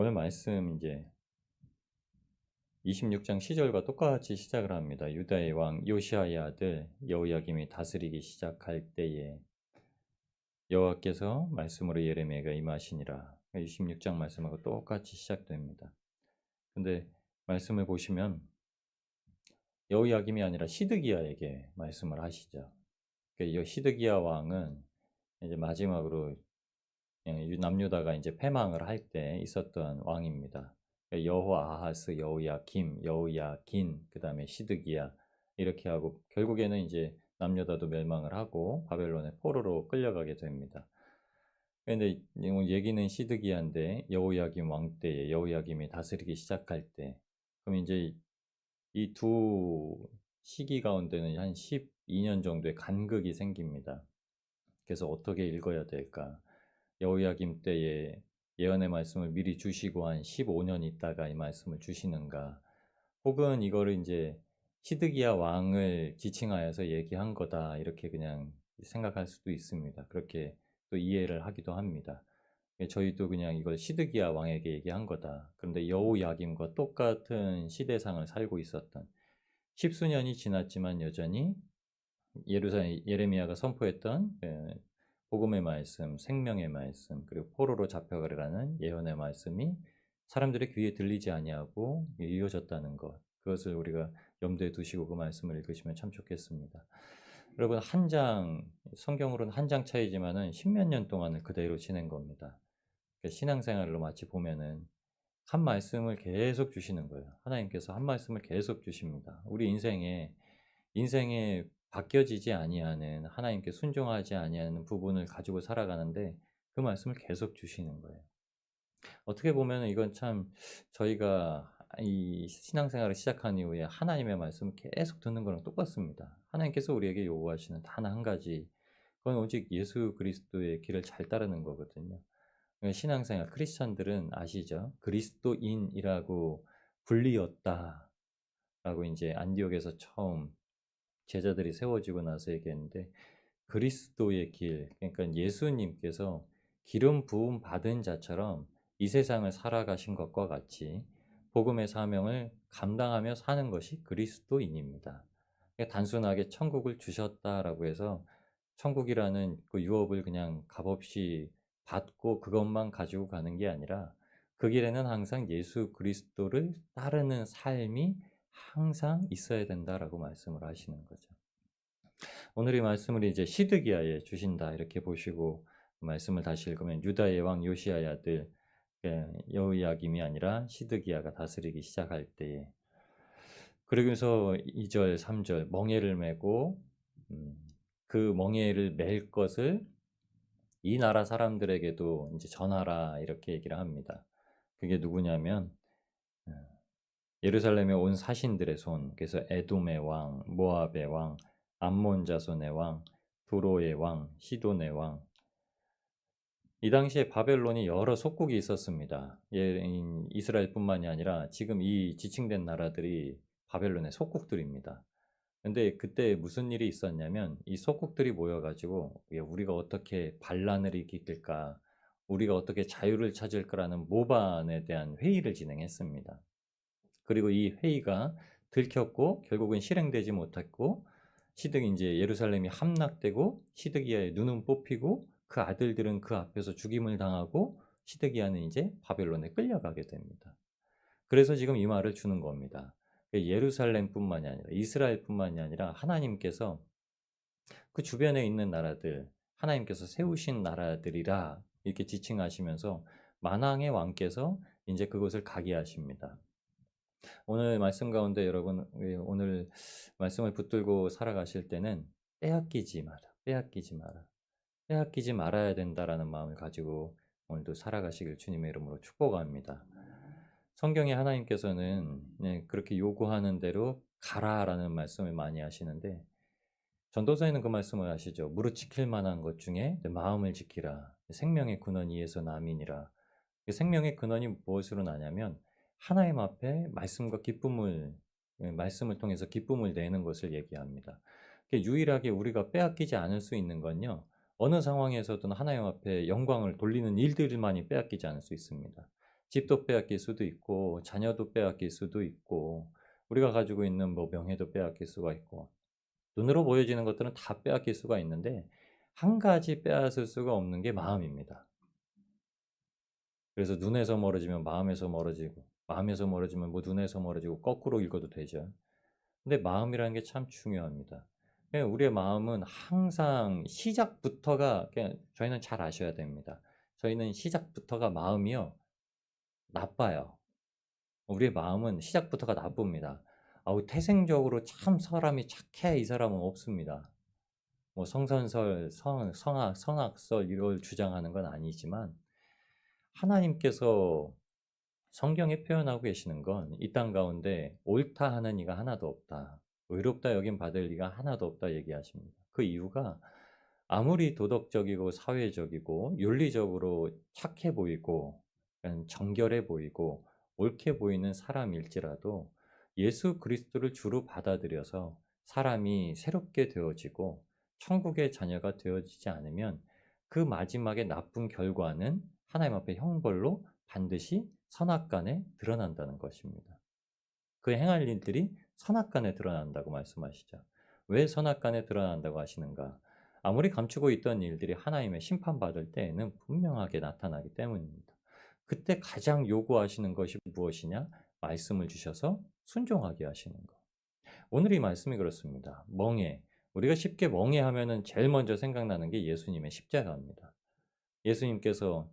오늘 말씀 이제 26장 시절과 똑같이 시작을 합니다. 유다의 왕 요시아의 아들 여호야김이 다스리기 시작할 때에 여호와께서 말씀으로 예레미야가 임하시니라. 26장 말씀하고 똑같이 시작됩니다. 근데 말씀을 보시면 여호야김이 아니라 시드기야에게 말씀을 하시죠. 그 시드기야 왕은 이제 마지막으로 남유다가 이제 패망을 할 때 있었던 왕입니다. 여호 아하스, 여호야김, 여호야긴, 그 다음에 시드기야 이렇게 하고 결국에는 이제 남유다도 멸망을 하고 바벨론의 포로로 끌려가게 됩니다. 그런데 얘기는 시드기야인데 여호야김 왕 때에 여호야김이 다스리기 시작할 때 그럼 이제 이 두 시기 가운데는 한 12년 정도의 간극이 생깁니다. 그래서 어떻게 읽어야 될까? 여호야김 때에 예언의 말씀을 미리 주시고 한 15년 있다가 이 말씀을 주시는가? 혹은 이거를 이제 시드기야 왕을 지칭하여서 얘기한 거다 이렇게 그냥 생각할 수도 있습니다. 그렇게 또 이해를 하기도 합니다. 저희도 그냥 이걸 시드기야 왕에게 얘기한 거다. 그런데 여호야김과 똑같은 시대상을 살고 있었던 십수년이 지났지만 여전히 예루살렘 예레미야가 선포했던 예, 복음의 말씀, 생명의 말씀, 그리고 포로로 잡혀가라는 예언의 말씀이 사람들의 귀에 들리지 아니하고 이어졌다는 것. 그것을 우리가 염두에 두시고 그 말씀을 읽으시면 참 좋겠습니다. 여러분 한 장 성경으로는 한 장 차이지만은 십몇 년 동안을 그대로 지낸 겁니다. 그러니까 신앙생활로 마치 보면은 한 말씀을 계속 주시는 거예요. 하나님께서 한 말씀을 계속 주십니다. 우리 인생에 인생에 바뀌어지지 아니하는 하나님께 순종하지 아니하는 부분을 가지고 살아가는데 그 말씀을 계속 주시는 거예요. 어떻게 보면 이건 참 저희가 이 신앙생활을 시작한 이후에 하나님의 말씀을 계속 듣는 거랑 똑같습니다. 하나님께서 우리에게 요구하시는 단 한 가지 그건 오직 예수 그리스도의 길을 잘 따르는 거거든요. 그러니까 신앙생활 크리스천들은 아시죠? 그리스도인이라고 불리었다. 라고 이제 안디옥에서 처음 제자들이 세워지고 나서 얘기했는데 그리스도의 길, 그러니까 예수님께서 기름 부음 받은 자처럼 이 세상을 살아가신 것과 같이 복음의 사명을 감당하며 사는 것이 그리스도인입니다. 그러니까 단순하게 천국을 주셨다라고 해서 천국이라는 그 유업을 그냥 값없이 받고 그것만 가지고 가는 게 아니라 그 길에는 항상 예수 그리스도를 따르는 삶이 항상 있어야 된다라고 말씀을 하시는 거죠. 오늘 이 말씀을 이제 시드기야에 주신다 이렇게 보시고 말씀을 다시 읽으면 유다의 왕 요시아의 아들 예, 여호야김이 아니라 시드기야가 다스리기 시작할 때에 그러면서 2절 3절 멍에를 메고 음, 그 멍에를 맬 것을 이 나라 사람들에게도 이제 전하라 이렇게 얘기를 합니다. 그게 누구냐면 예루살렘에 온 사신들의 손, 그래서 에돔의 왕, 모압의 왕, 암몬 자손의 왕, 도로의 왕, 시돈의 왕. 이 당시에 바벨론이 여러 속국이 있었습니다. 예, 이스라엘뿐만이 아니라 지금 이 지칭된 나라들이 바벨론의 속국들입니다. 근데 그때 무슨 일이 있었냐면 이 속국들이 모여가지고 우리가 어떻게 반란을 이길까, 우리가 어떻게 자유를 찾을 거라는 모반에 대한 회의를 진행했습니다. 그리고 이 회의가 들켰고 결국은 실행되지 못했고 시드 이제 예루살렘이 함락되고 시드기야의 눈은 뽑히고 그 아들들은 그 앞에서 죽임을 당하고 시드기야는 이제 바벨론에 끌려가게 됩니다. 그래서 지금 이 말을 주는 겁니다. 예루살렘뿐만이 아니라 이스라엘뿐만이 아니라 하나님께서 그 주변에 있는 나라들 하나님께서 세우신 나라들이라 이렇게 지칭하시면서 만왕의 왕께서 이제 그것을 가게 하십니다. 오늘 말씀 가운데 여러분 오늘 말씀을 붙들고 살아가실 때는 빼앗기지 마라. 빼앗기지 마라. 빼앗기지 말아야 된다라는 마음을 가지고 오늘도 살아가시길 주님의 이름으로 축복합니다. 성경에 하나님께서는 네, 그렇게 요구하는 대로 가라라는 말씀을 많이 하시는데 전도서에는 그 말씀을 하시죠. 무릇 지킬 만한 것 중에 마음을 지키라. 생명의 근원 이에서 남이니라. 생명의 근원이 무엇으로 나냐면 하나님 앞에 말씀과 기쁨을 예, 말씀을 통해서 기쁨을 내는 것을 얘기합니다. 유일하게 우리가 빼앗기지 않을 수 있는 건요. 어느 상황에서든 하나님 앞에 영광을 돌리는 일들만이 빼앗기지 않을 수 있습니다. 집도 빼앗길 수도 있고 자녀도 빼앗길 수도 있고 우리가 가지고 있는 뭐 명예도 빼앗길 수가 있고 눈으로 보여지는 것들은 다 빼앗길 수가 있는데 한 가지 빼앗을 수가 없는 게 마음입니다. 그래서 눈에서 멀어지면 마음에서 멀어지고 마음에서 멀어지면 뭐 눈에서 멀어지고 거꾸로 읽어도 되죠. 근데 마음이라는 게 참 중요합니다. 우리의 마음은 항상 시작부터가 저희는 잘 아셔야 됩니다. 저희는 시작부터가 마음이요 나빠요. 우리의 마음은 시작부터가 나쁩니다. 아우 태생적으로 참 사람이 착해 이 사람은 없습니다. 뭐 성선설, 성, 성악, 성악설 이걸 주장하는 건 아니지만 하나님께서 성경에 표현하고 계시는 건 이 땅 가운데 옳다 하는 이가 하나도 없다. 의롭다 여긴 받을 리가 하나도 없다 얘기하십니다. 그 이유가 아무리 도덕적이고 사회적이고 윤리적으로 착해 보이고 정결해 보이고 옳게 보이는 사람일지라도 예수 그리스도를 주로 받아들여서 사람이 새롭게 되어지고 천국의 자녀가 되어지지 않으면 그 마지막에 나쁜 결과는 하나님 앞에 형벌로 반드시 선악간에 드러난다는 것입니다. 그 행할 일들이 선악간에 드러난다고 말씀하시죠. 왜 선악간에 드러난다고 하시는가? 아무리 감추고 있던 일들이 하나님의 심판받을 때에는 분명하게 나타나기 때문입니다. 그때 가장 요구하시는 것이 무엇이냐? 말씀을 주셔서 순종하게 하시는 것. 오늘 이 말씀이 그렇습니다. 멍해. 우리가 쉽게 멍해 하면은 제일 먼저 생각나는 게 예수님의 십자가입니다. 예수님께서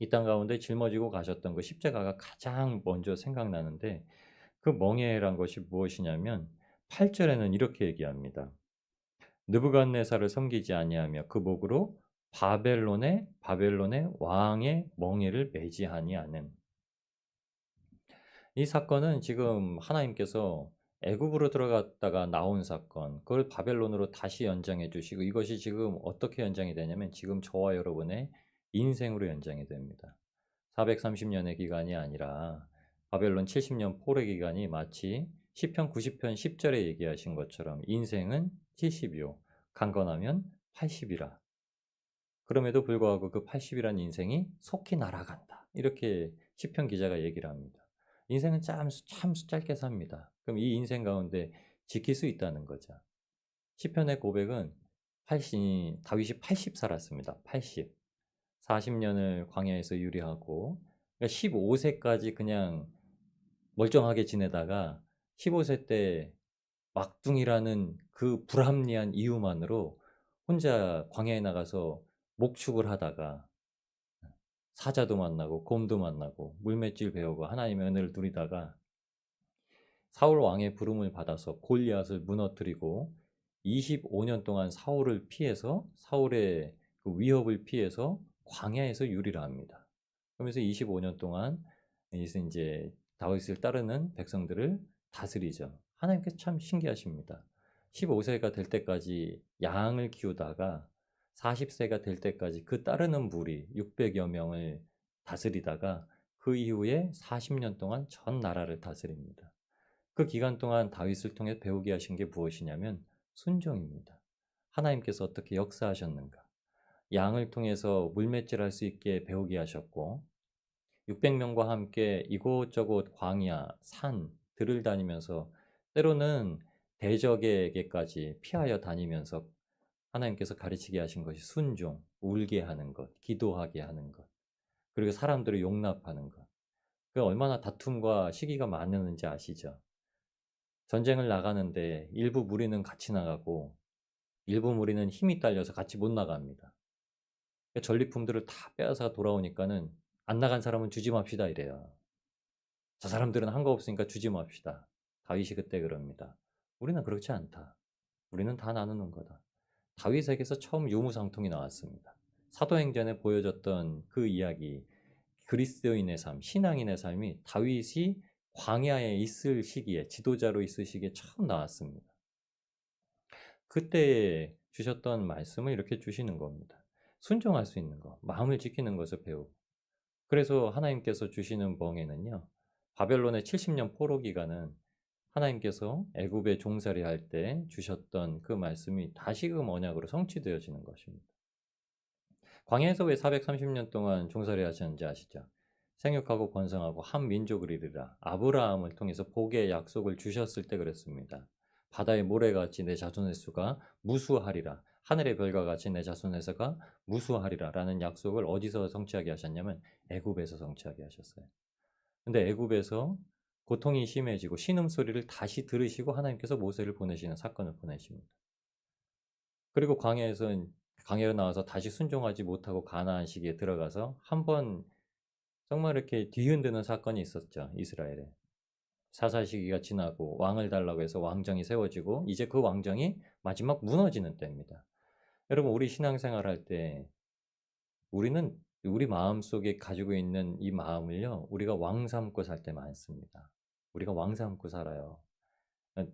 이 땅 가운데 짊어지고 가셨던 그 십자가가 가장 먼저 생각나는데 그 멍해란 것이 무엇이냐면 8절에는 이렇게 얘기합니다. 느부갓네살을 섬기지 아니하며 그 목으로 바벨론의 바벨론의 왕의 멍해를 매지하니 하는 이 사건은 지금 하나님께서 애굽으로 들어갔다가 나온 사건, 그걸 바벨론으로 다시 연장해 주시고 이것이 지금 어떻게 연장이 되냐면 지금 저와 여러분의 인생으로 연장이 됩니다. 430년의 기간이 아니라 바벨론 70년 포레 기간이 마치 10편 90편 10절에 얘기하신 것처럼 인생은 70이요. 강건하면 80이라. 그럼에도 불구하고 그 80이란 인생이 속히 날아간다. 이렇게 10편 기자가 얘기를 합니다. 인생은 참, 참 짧게 삽니다. 그럼 이 인생 가운데 지킬 수 있다는 거죠. 10편의 고백은 80, 다윗이 80 살았습니다. 80. 40년을 광야에서 유리하고 그러니까 15세까지 그냥 멀쩡하게 지내다가 15세 때 막둥이라는 그 불합리한 이유만으로 혼자 광야에 나가서 목축을 하다가 사자도 만나고 곰도 만나고 물맷질 배우고 하나님의 은혜를 누리다가 사울 왕의 부름을 받아서 골리앗을 무너뜨리고 25년 동안 사울을 피해서 사울의 그 위협을 피해서 광야에서 유리를 합니다. 그러면서 25년 동안 이제 다윗을 따르는 백성들을 다스리죠. 하나님께서 참 신기하십니다. 15세가 될 때까지 양을 키우다가 40세가 될 때까지 그 따르는 무리 600여 명을 다스리다가 그 이후에 40년 동안 전 나라를 다스립니다. 그 기간 동안 다윗을 통해 배우게 하신 게 무엇이냐면 순종입니다. 하나님께서 어떻게 역사하셨는가? 양을 통해서 물맷질할 수 있게 배우게 하셨고 600명과 함께 이곳저곳 광야, 산, 들을 다니면서 때로는 대적에게까지 피하여 다니면서 하나님께서 가르치게 하신 것이 순종, 울게 하는 것, 기도하게 하는 것, 그리고 사람들을 용납하는 것. 그 얼마나 다툼과 시기가 많았는지 아시죠? 전쟁을 나가는데 일부 무리는 같이 나가고 일부 무리는 힘이 딸려서 같이 못 나갑니다. 전리품들을 다 빼앗아 돌아오니까는 안 나간 사람은 주지 맙시다 이래요. 저 사람들은 한 거 없으니까 주지 맙시다. 다윗이 그때 그럽니다. 우리는 그렇지 않다. 우리는 다 나누는 거다. 다윗에게서 처음 유무상통이 나왔습니다. 사도행전에 보여졌던 그 이야기, 그리스도인의 삶, 신앙인의 삶이 다윗이 광야에 있을 시기에, 지도자로 있을 시기에 처음 나왔습니다. 그때 주셨던 말씀을 이렇게 주시는 겁니다. 순종할 수 있는 것, 마음을 지키는 것을 배우고. 그래서 하나님께서 주시는 멍에는요. 바벨론의 70년 포로 기간은 하나님께서 애굽에 종살이 할 때 주셨던 그 말씀이 다시금 언약으로 성취되어지는 것입니다. 광야에서 왜 430년 동안 종살이 하셨는지 아시죠? 생육하고 번성하고 한 민족을 이르라. 아브라함을 통해서 복의 약속을 주셨을 때 그랬습니다. 바다의 모래같이 내 자손의 수가 무수하리라. 하늘의 별과 같이 내 자손의 수가 무수하리라. 라는 약속을 어디서 성취하게 하셨냐면 애굽에서 성취하게 하셨어요. 근데 애굽에서 고통이 심해지고 신음 소리를 다시 들으시고 하나님께서 모세를 보내시는 사건을 보내십니다. 그리고 광야에서 광야로 나와서 다시 순종하지 못하고 가나안 시기에 들어가서 한 번 정말 이렇게 뒤흔드는 사건이 있었죠. 이스라엘에. 사사 시기가 지나고 왕을 달라고 해서 왕정이 세워지고 이제 그 왕정이 마지막 무너지는 때입니다. 여러분 우리 신앙생활 할 때 우리는 우리 마음 속에 가지고 있는 이 마음을요. 우리가 왕 삼고 살 때 많습니다. 우리가 왕 삼고 살아요.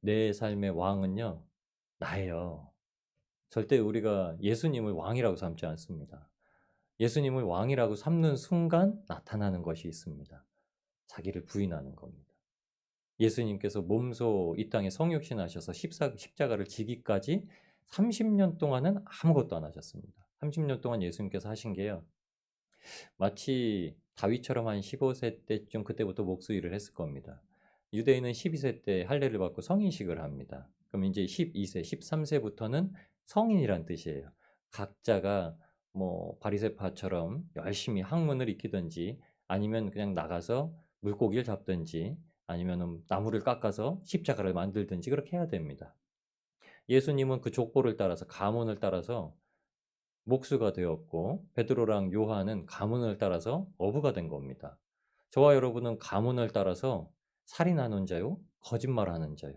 내 삶의 왕은요. 나예요. 절대 우리가 예수님을 왕이라고 삼지 않습니다. 예수님을 왕이라고 삼는 순간 나타나는 것이 있습니다. 자기를 부인하는 겁니다. 예수님께서 몸소 이 땅에 성육신 하셔서 십자가를 지기까지 30년 동안은 아무것도 안 하셨습니다. 30년 동안 예수님께서 하신 게요. 마치 다윗처럼 한 15세 때쯤 그때부터 목수일을 했을 겁니다. 유대인은 12세 때 할례를 받고 성인식을 합니다. 그럼 이제 12세, 13세부터는 성인이란 뜻이에요. 각자가 뭐 바리새파처럼 열심히 학문을 익히든지 아니면 그냥 나가서 물고기를 잡든지 아니면 나무를 깎아서 십자가를 만들든지 그렇게 해야 됩니다. 예수님은 그 족보를 따라서 가문을 따라서 목수가 되었고 베드로랑 요한은 가문을 따라서 어부가 된 겁니다. 저와 여러분은 가문을 따라서 살인하는 자요, 거짓말하는 자요,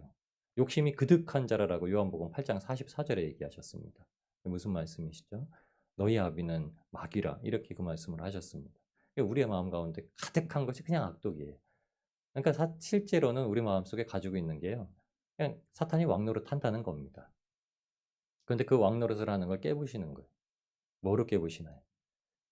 욕심이 그득한 자라라고 요한복음 8장 44절에 얘기하셨습니다. 무슨 말씀이시죠? 너희 아비는 마귀라 이렇게 그 말씀을 하셨습니다. 우리의 마음 가운데 가득한 것이 그냥 악독이에요. 그러니까 사, 실제로는 우리 마음 속에 가지고 있는 게요. 그냥 사탄이 왕노릇 한다는 겁니다. 그런데 그 왕노릇을 하는 걸 깨부시는 거예요. 뭐로 깨부시나요?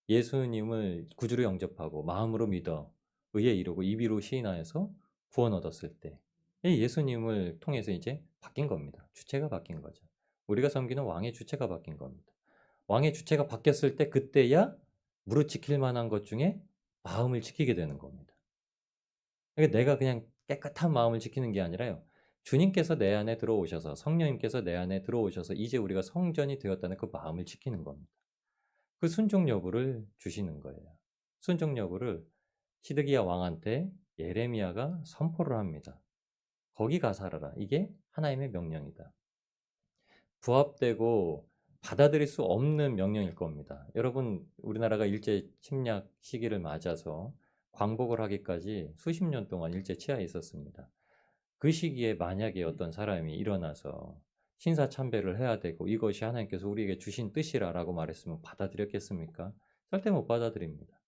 예수님을 구주로 영접하고 마음으로 믿어 의에 이르고 입으로 시인하여서 구원 얻었을 때 예수님을 통해서 이제 바뀐 겁니다. 주체가 바뀐 거죠. 우리가 섬기는 왕의 주체가 바뀐 겁니다. 왕의 주체가 바뀌었을 때 그때야 무릇 지킬 만한 것 중에 마음을 지키게 되는 겁니다. 그러니까 내가 그냥 깨끗한 마음을 지키는 게 아니라요. 주님께서 내 안에 들어오셔서 성령님께서 내 안에 들어오셔서 이제 우리가 성전이 되었다는 그 마음을 지키는 겁니다. 그 순종 여부를 주시는 거예요. 순종 여부를 시드기야 왕한테 예레미야가 선포를 합니다. 거기 가 살아라. 이게 하나님의 명령이다. 부합되고 받아들일 수 없는 명령일 겁니다. 여러분, 우리나라가 일제 침략 시기를 맞아서 광복을 하기까지 수십 년 동안 일제 치하에 있었습니다. 그 시기에 만약에 어떤 사람이 일어나서 신사참배를 해야 되고 이것이 하나님께서 우리에게 주신 뜻이라라고 말했으면 받아들였겠습니까? 절대 못 받아들입니다.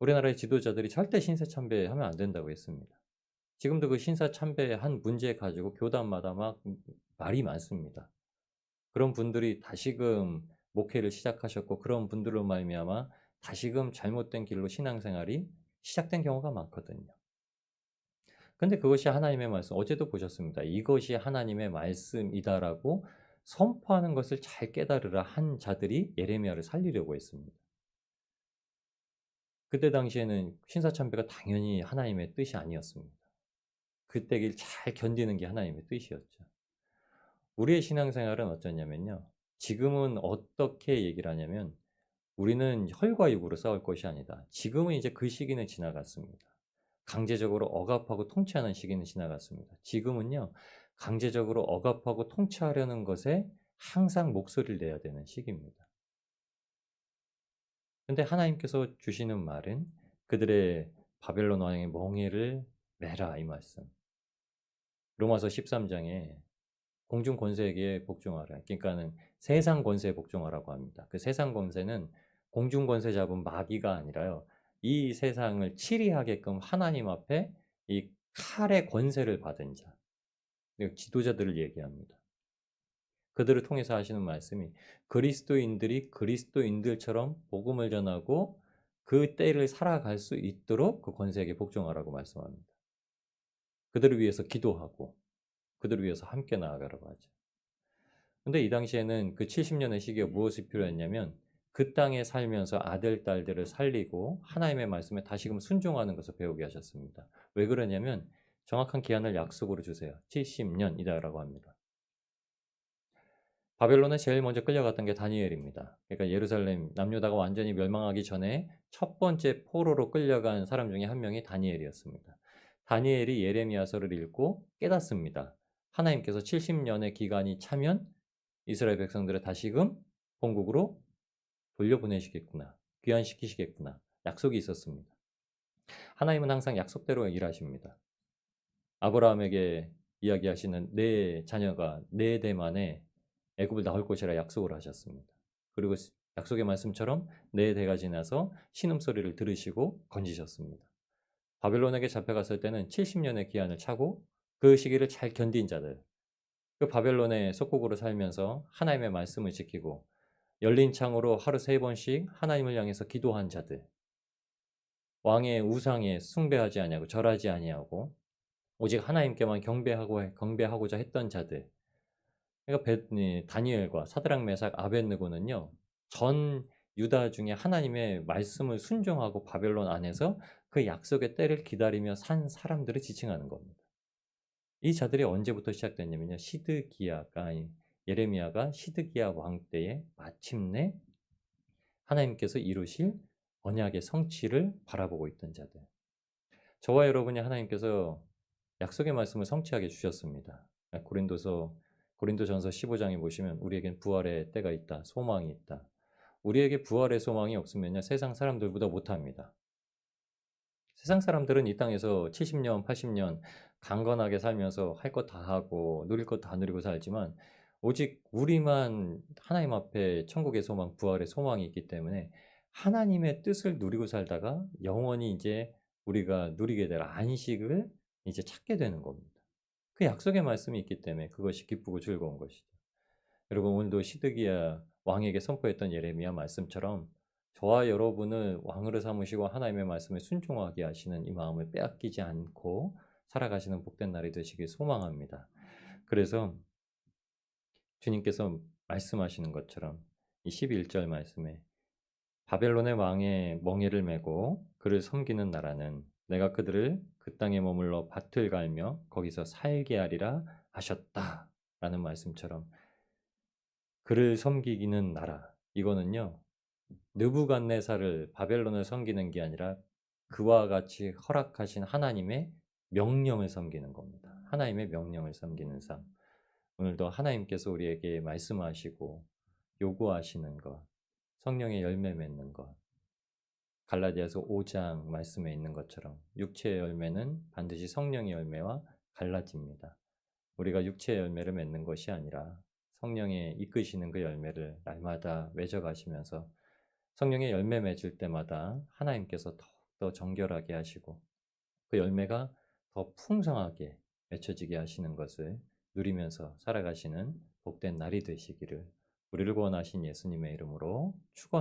우리나라의 지도자들이 절대 신사참배하면 안 된다고 했습니다. 지금도 그 신사참배 한 문제 가지고 교단마다 막 말이 많습니다. 그런 분들이 다시금 목회를 시작하셨고 그런 분들로 말미암아 다시금 잘못된 길로 신앙생활이 시작된 경우가 많거든요. 근데 그것이 하나님의 말씀, 어제도 보셨습니다. 이것이 하나님의 말씀이다라고 선포하는 것을 잘 깨달으라 한 자들이 예레미야를 살리려고 했습니다. 그때 당시에는 신사참배가 당연히 하나님의 뜻이 아니었습니다. 그때 길 잘 견디는 게 하나님의 뜻이었죠. 우리의 신앙생활은 어쩌냐면요. 지금은 어떻게 얘기를 하냐면 우리는 혈과 육으로 싸울 것이 아니다. 지금은 이제 그 시기는 지나갔습니다. 강제적으로 억압하고 통치하는 시기는 지나갔습니다. 지금은요, 강제적으로 억압하고 통치하려는 것에 항상 목소리를 내야 되는 시기입니다. 근데 하나님께서 주시는 말은 그들의 바벨론 왕의 멍에를 매라 이 말씀. 로마서 13장에 공중 권세에게 복종하라. 그러니까는 세상 권세에 복종하라고 합니다. 그 세상 권세는 공중 권세 잡은 마귀가 아니라요. 이 세상을 치리하게끔 하나님 앞에 이 칼의 권세를 받은 자. 지도자들을 얘기합니다. 그들을 통해서 하시는 말씀이 그리스도인들이 그리스도인들처럼 복음을 전하고 그 때를 살아갈 수 있도록 그 권세에게 복종하라고 말씀합니다. 그들을 위해서 기도하고 그들을 위해서 함께 나아가라고 하죠. 근데 이 당시에는 그 70년의 시기에 무엇이 필요했냐면 그 땅에 살면서 아들, 딸들을 살리고 하나님의 말씀에 다시금 순종하는 것을 배우게 하셨습니다. 왜 그러냐면 정확한 기한을 약속으로 주세요. 70년이다라고 합니다. 바벨론에 제일 먼저 끌려갔던 게 다니엘입니다. 그러니까 예루살렘 남유다가 완전히 멸망하기 전에 첫 번째 포로로 끌려간 사람 중에 한 명이 다니엘이었습니다. 다니엘이 예레미야서를 읽고 깨닫습니다. 하나님께서 70년의 기간이 차면 이스라엘 백성들을 다시금 본국으로 돌려보내시겠구나. 귀환시키시겠구나. 약속이 있었습니다. 하나님은 항상 약속대로 일하십니다. 아브라함에게 이야기하시는 내 자녀가 네대 만에 애굽을 나올 것이라 약속을 하셨습니다. 그리고 약속의 말씀처럼 네 대가 지나서 신음 소리를 들으시고 건지셨습니다. 바벨론에게 잡혀갔을 때는 70년의 기한을 차고 그 시기를 잘 견딘 자들, 그 바벨론의 속국으로 살면서 하나님의 말씀을 지키고 열린 창으로 하루 세 번씩 하나님을 향해서 기도한 자들, 왕의 우상에 숭배하지 아니하고 절하지 아니하고 오직 하나님께만 경배하고 경배하고자 했던 자들. 그러니까 다니엘과 사드랑 메삭 아벤느고는요. 전 유다 중에 하나님의 말씀을 순종하고 바벨론 안에서 그 약속의 때를 기다리며 산 사람들을 지칭하는 겁니다. 이 자들이 언제부터 시작됐냐면요. 시드기야가 예레미야가 시드기야 왕 때에 마침내 하나님께서 이루실 언약의 성취를 바라보고 있던 자들. 저와 여러분이 하나님께서 약속의 말씀을 성취하게 주셨습니다. 고린도서 고린도전서 15장에 보시면 우리에겐 부활의 때가 있다. 소망이 있다. 우리에게 부활의 소망이 없으면요. 세상 사람들보다 못합니다. 세상 사람들은 이 땅에서 70년, 80년 강건하게 살면서 할 것 다 하고 누릴 것 다 누리고 살지만 오직 우리만 하나님 앞에 천국의 소망, 부활의 소망이 있기 때문에 하나님의 뜻을 누리고 살다가 영원히 이제 우리가 누리게 될 안식을 이제 찾게 되는 겁니다. 그 약속의 말씀이 있기 때문에 그것이 기쁘고 즐거운 것이죠. 여러분 오늘도 시드기야 왕에게 선포했던 예레미야 말씀처럼 저와 여러분을 왕으로 삼으시고 하나님의 말씀에 순종하게 하시는 이 마음을 빼앗기지 않고 살아가시는 복된 날이 되시길 소망합니다. 그래서 주님께서 말씀하시는 것처럼 이 11절 말씀에 바벨론의 왕의 멍에를 메고 그를 섬기는 나라는 내가 그들을 그 땅에 머물러 밭을 갈며 거기서 살게 하리라 하셨다. 라는 말씀처럼 그를 섬기기는 나라. 이거는요. 느부갓네살을 바벨론을 섬기는 게 아니라 그와 같이 허락하신 하나님의 명령을 섬기는 겁니다. 하나님의 명령을 섬기는 삶. 오늘도 하나님께서 우리에게 말씀하시고 요구하시는 것, 성령의 열매 맺는 것, 갈라디아서 5장 말씀에 있는 것처럼 육체의 열매는 반드시 성령의 열매와 갈라집니다. 우리가 육체의 열매를 맺는 것이 아니라 성령의 이끄시는 그 열매를 날마다 맺어가시면서 성령의 열매 맺을 때마다 하나님께서 더욱더 정결하게 하시고 그 열매가 더 풍성하게 맺혀지게 하시는 것을 누리면서 살아가시는 복된 날이 되시기를 우리를 구원하신 예수님의 이름으로 축원